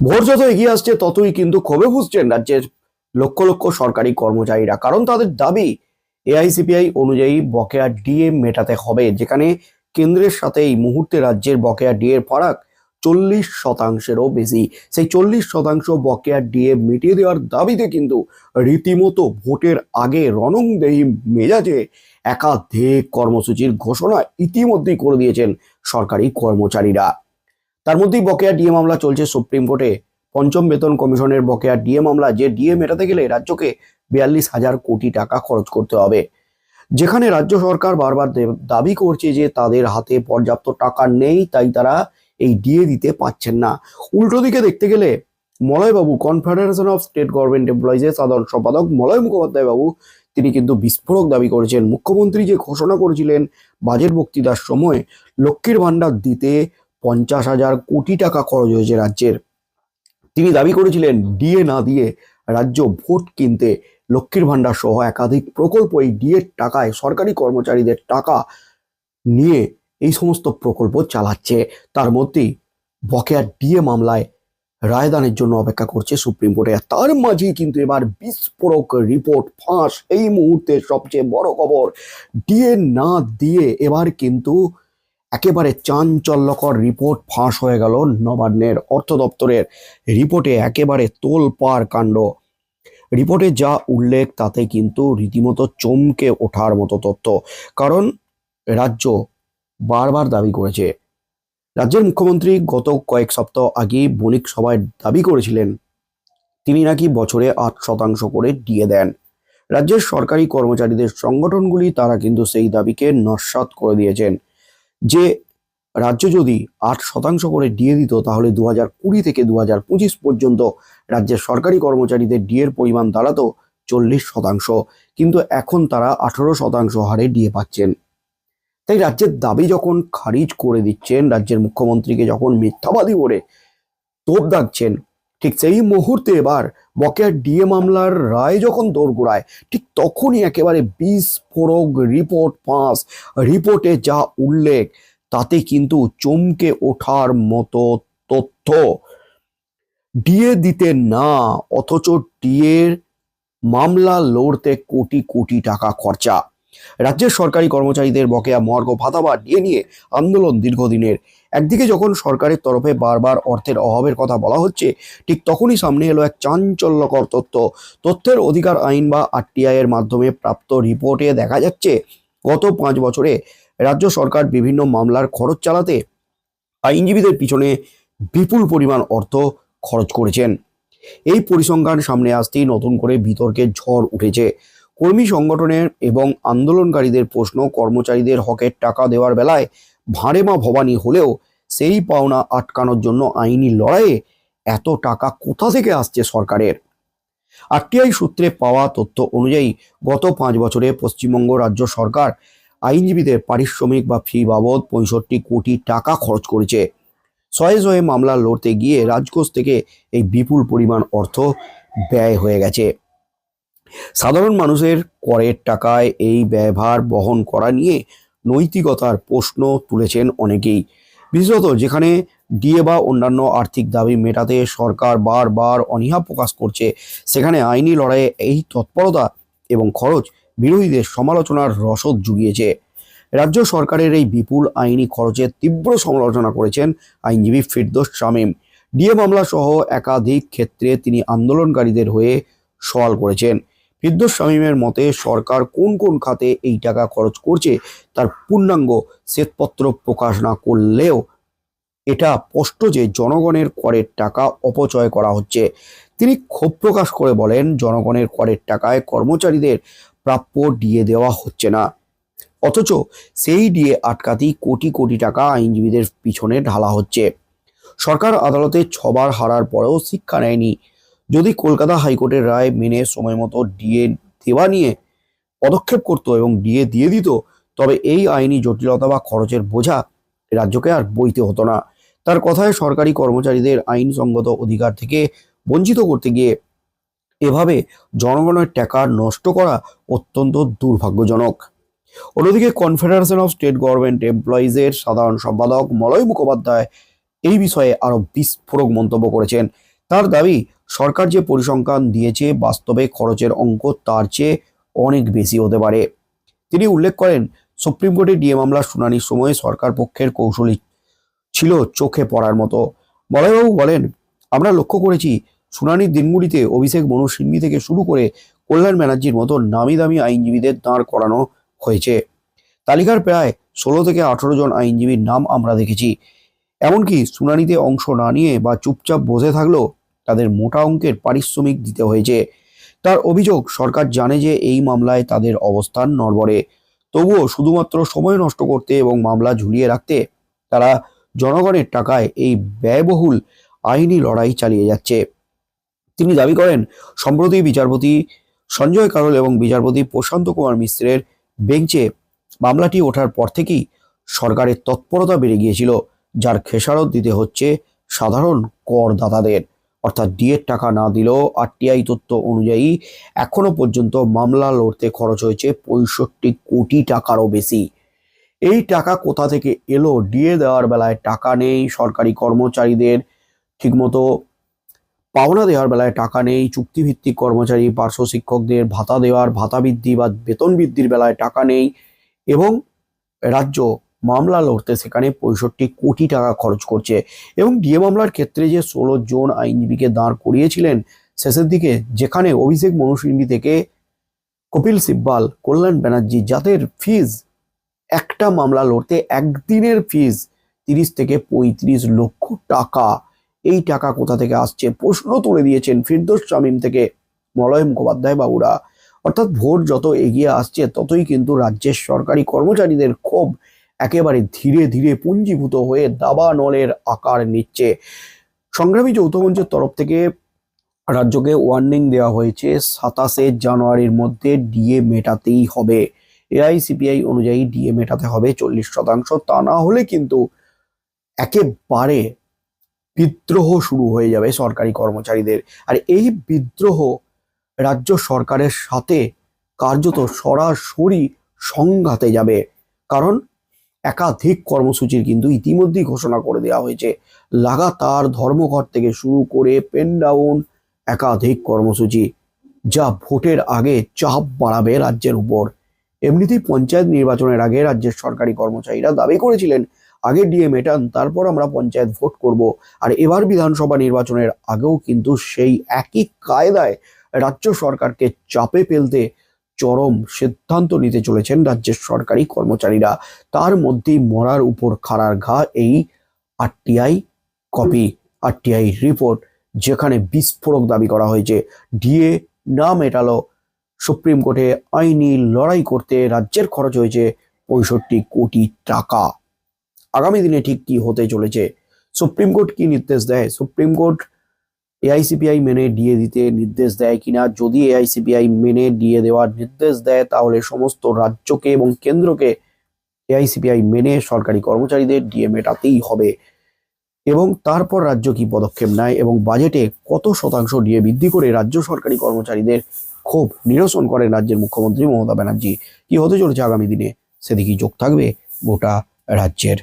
Vote যত এগিয়ে আসছে, ততই কিন্তু ক্ষোভে বুঝছেন রাজ্যের লক্ষ লক্ষ সরকারি কর্মচারীরা। কারণ তাদের দাবি, এআইসিপিআই অনুযায়ী বকেয়া ডিএ মেটাতে হবে, যেখানে কেন্দ্রের সাথে এই মুহূর্তে রাজ্যের বকেয়া ডিএ এর ফারাক চল্লিশ শতাংশেরও বেশি। সেই চল্লিশ শতাংশ বকেয়া ডিএ মিটিয়ে দেওয়ার দাবিতে কিন্তু রীতিমতো ভোটের আগে রণংদেহী মেজাজে একাধিক কর্মসূচির ঘোষণা ইতিমধ্যেই করে দিয়েছেন সরকারি কর্মচারীরা। তার মধ্যেই বকেয়া ডিএ মামলা চলছে সুপ্রিম কোর্টে। পঞ্চম বেতন কমিশনের বকেয়া ডিএ মামলা, যে ডিএ মেটাতে গেলে রাজ্যকে বিয়াল্লিশ হাজার কোটি টাকা খরচ করতে হবে। যেখানে রাজ্য সরকার বারবার দাবি করছে যে তাদের হাতে পর্যাপ্ত টাকা নেই, তাই তারা এই ডিএ দিতে পাচ্ছেন না। উল্টো দিকে দেখতে গেলে মলয়বাবু কনফেডারেশন অফ স্টেট গভর্নমেন্ট এমপ্লয়িজের সাধারণ সম্পাদক মলয় মুখোপাধ্যায় বাবু তিনি কিন্তু বিস্ফোরক দাবি করেছেন। মুখ্যমন্ত্রী যে ঘোষণা করেছিলেন বাজেট বক্তৃতার সময়, লক্ষ্মীর ভাণ্ডার দিতে পঞ্চাশ হাজার কোটি টাকা খরচ হয়েছে রাজ্যের। তিনি দাবি করেছিলেন, ডিএ না দিয়ে রাজ্য ভোট কিনতে লক্ষ্মীর ভাণ্ডার সহ একাধিক প্রকল্প এই ডিএর টাকায় সরকারি কর্মচারীদের টাকা নিয়ে এই সমস্ত প্রকল্প চালাচ্ছে। তার মধ্যেই বকেয়া ডিএ মামলায় রায়দানের জন্য অপেক্ষা করছে সুপ্রিম কোর্টে। তার মাঝেই কিন্তু এবার বিস্ফোরক রিপোর্ট, ফাঁস, এই মুহূর্তে সবচেয়ে বড় খবর, ডিএ না দিয়ে এবার কিন্তু একেবারে চাঞ্চল্যকর রিপোর্ট ফাঁস হয়ে গেল নবান্নের অর্থ দপ্তরের রিপোর্টে একেবারে তোল তোলপাড় কাণ্ড। রিপোর্টে যা উল্লেখ, তাতে কিন্তু রীতিমতো চমকে ওঠার মতো তথ্য। কারণ রাজ্য বারবার দাবি করেছে। রাজ্যের মুখ্যমন্ত্রী গত কয়েক সপ্তাহ আগে বণিক সভায় দাবি করেছিলেন, তিনি নাকি বছরে আট শতাংশ করে দিয়ে দেন। রাজ্যের সরকারি কর্মচারীদের সংগঠনগুলি তারা কিন্তু সেই দাবিকে নস্বাত করে দিয়েছেন। যে রাজ্য যদি আট শতাংশ করে ডিএ দিত, তাহলে দু হাজার কুড়ি থেকে দু হাজার পঁচিশ পর্যন্ত রাজ্যের সরকারি কর্মচারীদের ডিএর পরিমাণ দাঁড়াতো চল্লিশ শতাংশ। কিন্তু এখন তারা আঠারো শতাংশ হারে ডিএ পাচ্ছেন। তাই রাজ্যের দাবি যখন খারিজ করে দিচ্ছেন, রাজ্যের মুখ্যমন্ত্রীকে যখন মিথ্যাবাদী করে তোপ দাগছেন ঠিক সেই মুহূর্তে এবার বকেয়া ডিএ মামলার রায় যখন দোরগোড়ায়, ঠিক তখনই একেবারে বিস্ফোরক রিপোর্ট পাস। রিপোর্টে যা উল্লেখ, তাতে কিন্তু চমকে ওঠার মতো তথ্য। ডিএ দিতে না, অথচ ডিএর মামলা লড়তে কোটি কোটি টাকা খরচা। রাজ্যের সরকারি কর্মচারীদের বকেয়া মর্গ ভাতা বা ডিএ নিয়ে আন্দোলন দীর্ঘদিনের। একদিকে যখন সরকারের তরফে বারবার অর্থের অভাবের কথা বলা হচ্ছে, ঠিক তখনই সামনে এলো এক চাঞ্চল্যকর তথ্য। তথ্যের অধিকার আইন বা আরটিআই এর মাধ্যমে প্রাপ্ত রিপোর্টে দেখা যাচ্ছে, গত পাঁচ বছরে রাজ্য সরকার বিভিন্ন মামলার খরচ চালাতে আইনজীবীদের পিছনে বিপুল পরিমাণ অর্থ খরচ করেছেন। এই পরিসংখ্যান সামনে আসতেই নতুন করে বিতর্কের ঝড় উঠেছে। কর্মী সংগঠনের এবং আন্দোলনকারীদের প্রশ্ন, কর্মচারীদের হকের টাকা দেওয়ার বেলায় ভাঁড়ে মা ভবানী হলেও সেই পাওনা আটকানোর জন্য আইনি লড়াইয়ে এত টাকা কোথা থেকে আসছে সরকারের? আরটিআই সূত্রে পাওয়া তথ্য অনুযায়ী গত পাঁচ বছরে পশ্চিমবঙ্গ রাজ্য সরকার আইনজীবীদের পারিশ্রমিক বা ফি বাবদ পঁয়ষট্টি কোটি টাকা খরচ করেছে। শয়ে শয়ে মামলা লড়তে গিয়ে রাজকোষ থেকে এই বিপুল পরিমাণ অর্থ ব্যয় হয়ে গেছে। সাধারণ মানুষের করের টাকায় এই ব্যয়ভার বহন করা নিয়ে নৈতিকতার প্রশ্ন তুলেছেন অনেকেই। বিশেষত যেখানে ডিএ বা অন্যান্য আর্থিক দাবি মেটাতে সরকার বারবার অনীহা প্রকাশ করছে, সেখানে আইনি লড়াইয়ে এই তৎপরতা এবং খরচ বিরোধীদের সমালোচনার রসদ জুগিয়েছে। রাজ্য সরকারের এই বিপুল আইনি খরচের তীব্র সমালোচনা করেছেন আইনজীবী ফিরদোস শামীম। ডিএ মামলা সহ একাধিক ক্ষেত্রে তিনি আন্দোলনকারীদের হয়ে সওয়াল করেছেন। ফিরদোস শামীমের মতে সরকার কোন কোন খাতে এই টাকা খরচ করছে তার পূর্ণাঙ্গ শ্বেতপত্র প্রকাশ না করলেও এটা স্পষ্ট যে জনগণের করের টাকা অপচয় করা হচ্ছে। তিনি ক্ষোভ প্রকাশ করে বলেন, জনগণের করের টাকায় কর্মচারীদের প্রাপ্য ডিএ দেওয়া হচ্ছে না। অথচ সেই ডিএ আটকাতেই কোটি কোটি টাকা আইনজীবীদের পিছনে ঢালা হচ্ছে। সরকার আদালতে ছবার হারার পরেও শিক্ষা নেয়নি যদি কলকাতা হাইকোর্টের রায় মেনে সময় মতো ডিএ দেওয়া নিয়ে পদক্ষেপ করত এবং ডিএ দিয়ে দিত, তবে এই আইনি জটিলতা বা খরচের বোঝা রাজ্যকে আর বইতে হতো না। তার কথায় সরকারি কর্মচারীদের আইনসঙ্গত অধিকার থেকে বঞ্চিত করতে গিয়ে এভাবে জনগণের টাকা নষ্ট করা অত্যন্ত দুর্ভাগ্যজনক। অন্যদিকে কনফেডারেশন অফ স্টেট গভর্নমেন্ট এমপ্লয়িজের সাধারণ সম্পাদক মলয় মুখোপাধ্যায় এই বিষয়ে আরও বিস্ফোরক মন্তব্য করেছেন। তার দাবি সরকার যে পরিসংখ্যান দিয়েছে, বাস্তবে খরচের অঙ্ক তার চেয়ে অনেক বেশি হতে পারে। তিনি উল্লেখ করেন, সুপ্রিম কোর্টে ডিএ মামলার শুনানির সময় সরকার পক্ষের কৌশলী ছিল চোখে পড়ার মতো। বড়বাবু বলেন, আমরা লক্ষ্য করেছি, শুনানির দিনগুলিতে অভিষেক মনু সিংভি থেকে শুরু করে কল্যাণ ব্যানার্জির মতো নামি দামি আইনজীবীদের দাঁড় করানো হয়েছে। তালিকার প্রায় ষোলো থেকে আঠেরো জন আইনজীবীর নাম আমরা দেখেছি। এমনকি শুনানিতে অংশ না নিয়ে বা চুপচাপ বসে থাকলেও তাদের মোটা অঙ্কের পারিশ্রমিক দিতে হয়েছে। তার অভিযোগ, সরকার জানে যে এই মামলায় তাদের অবস্থান নড়বড়ে। তবুও শুধুমাত্র সময় নষ্ট করতে এবং মামলা ঝুলিয়ে রাখতে তারা জনগণের টাকায় এই ব্যয়বহুল আইনি লড়াই চালিয়ে যাচ্ছে। তিনি দাবি করেন, সম্প্রতি বিচারপতি সঞ্জয় কারোল এবং বিচারপতি প্রশান্ত কুমার মিশ্রের বেঞ্চে মামলাটি ওঠার পর থেকেই সরকারের তৎপরতা বেড়ে গিয়েছিল, যার খেসারত দিতে হচ্ছে সাধারণ করদাতাদের। অর্থাৎ ডিএর টাকা না দিলেও আরটিআই তথ্য অনুযায়ী এখনও পর্যন্ত মামলা লড়তে খরচ হয়েছে পঁয়ষট্টি কোটি টাকারও বেশি। এই টাকা কোথা থেকে এলো? ডিএ দেওয়ার বেলায় টাকা নেই, সরকারি কর্মচারীদের ঠিকমতো পাওনা দেওয়ার বেলায় টাকা নেই, চুক্তিভিত্তিক কর্মচারী, পার্শ্ব শিক্ষকদের ভাতা দেওয়ার, ভাতা বৃদ্ধি বা বেতন বৃদ্ধির বেলায় টাকা নেই এবং রাজ্য মামলা লড়তে সেখানে পঁয়ষট্টি কোটি টাকা খরচ করছে। এবং ডিএ মামলার ক্ষেত্রে যে ষোলো জন আইনজীবীকে দাঁড় করিয়েছিলেন, শেষের দিকে যেখানে অভিষেক মনুসিংবি থেকে কপিল সিব্বাল, কল্যাণ ব্যানার্জি, যাদের ফিজ একটা মামলা লড়তে একদিনের ফিজ তিরিশ থেকে পঁয়ত্রিশ লক্ষ টাকা। এই টাকা কোথা থেকে আসছে? প্রশ্ন তুলে দিয়েছেন ফিরদোস শামীম থেকে মলয় মুখোপাধ্যায় বাবুরা। অর্থাৎ ভোট যত এগিয়ে আসছে, ততই কিন্তু রাজ্যের সরকারি কর্মচারীদের ক্ষোভ একেবারে ধীরে ধীরে পুঞ্জীভূত হয়ে দাবা নলের আকার নিচ্ছে। সংগ্রামী যৌথ মঞ্চের তরফ থেকে রাজ্যকে ওয়ার্নিং দেওয়া হয়েছে, সাতাশে জানুয়ারির মধ্যে ডিএ মেটাতেই হবে। এআইসিপিআই অনুযায়ী ডিএ মেটাতে হবে চল্লিশ শতাংশ, তা না হলে কিন্তু একেবারে বিদ্রোহ শুরু হয়ে যাবে সরকারি কর্মচারীদের। আর এই বিদ্রোহ রাজ্য সরকারের সাথে কার্যত সরাসরি সংঘাতে যাবে। কারণ একাধিক কর্মসূচির কিন্তু ইতিমধ্যেই ঘোষণা করে দেওয়া হয়েছে। লাগাতার ধর্মঘট থেকে শুরু করে পেন ডাউন একাধিক কর্মসূচি যা ভোটের আগে চাপ বাড়াবে রাজ্যের উপর। এমনিতেই পঞ্চায়েত নির্বাচনের আগে রাজ্যের সরকারি কর্মচারীরা দাবি করেছিলেন, আগে ডিএ মেটান তারপর আমরা পঞ্চায়েত ভোট করব। আর এবার বিধানসভা নির্বাচনের আগেও কিন্তু সেই একই কায়দায় রাজ্য সরকারকে চাপে ফেলতে চরম সিদ্ধান্ত নিতে চলেছেন রাজ্যের সরকারি কর্মচারীরা। তার মধ্যেই মরার উপর খাড়ার ঘা এই আরটিআই কপি, আরটিআই রিপোর্ট, যেখানে বিস্ফোরক দাবি করা হয়েছে। ডিএ না মেটালো, সুপ্রিম কোর্টে আইনি লড়াই করতে রাজ্যের খরচ হয়েছে পঁয়ষট্টি কোটি টাকা। আগামী দিনে ঠিক কি হতে চলেছে? সুপ্রিম কোর্ট কি নির্দেশ দেয়? সুপ্রিম কোর্ট এআইসিপিআই মেনে ডিএ দিতে নির্দেশ দেয় কিনা? যদি এআইসিপিআই মেনে ডিএ দেওয়ার নির্দেশ দেয়, তাহলে সমস্ত রাজ্যকে এবং কেন্দ্রকে এআইসিপিআই মেনে সরকারি কর্মচারীদের ডিএ মেটাতেই হবে। এবং তারপর রাজ্য কি পদক্ষেপ নেয়? এবং বাজেটে কত শতাংশ ডিএ বৃদ্ধি করে রাজ্য সরকারি কর্মচারীদের ক্ষোভ নিরসন করেন রাজ্যের মুখ্যমন্ত্রী মমতা ব্যানার্জি? কি হতে চলেছে আগামী দিনে? সেদিকেই যোগ থাকবে গোটা রাজ্যের।